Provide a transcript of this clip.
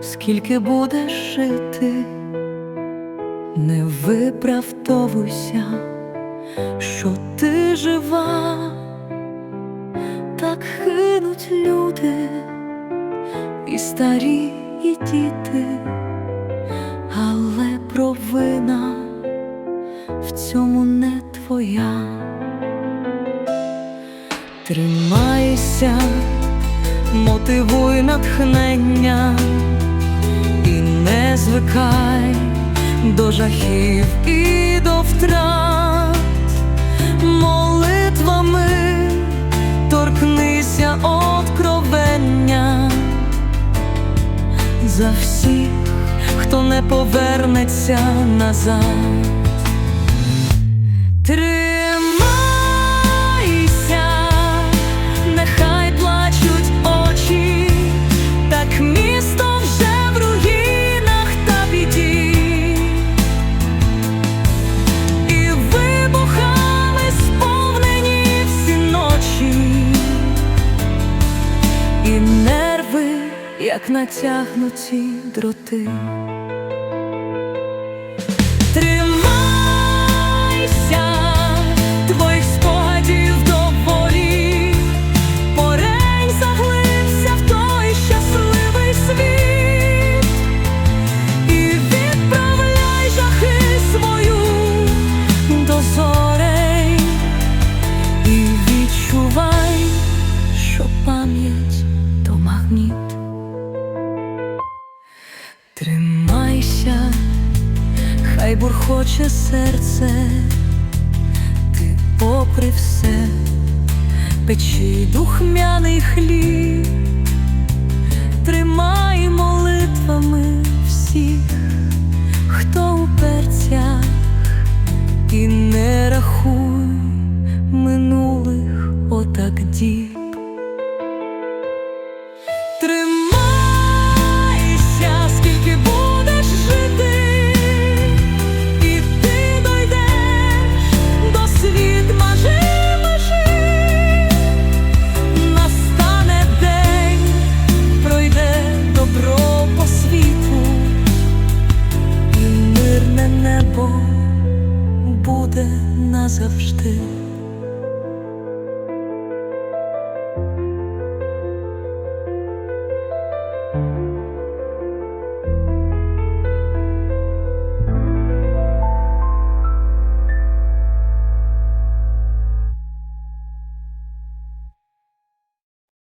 скільки будеш жити, не виправдовуйся, що ти жива, так хинуть люди, і старі, і діти, але провина в цьому не твоя. Тримайся, мотивуй натхнення і не звикай до жахів і до втрат, молитвами торкнися откровення за всіх, хто не повернеться назад. Тримайся, як натягнуті дроти. Тримайся, твоїх спогадів доволі, порень заглився в той щасливий світ, і відправляй жахи свою до зорей, і відчувай, що пам'ять хай бурхоче серце, ти попри все, печи духмяний хліб, назавжди.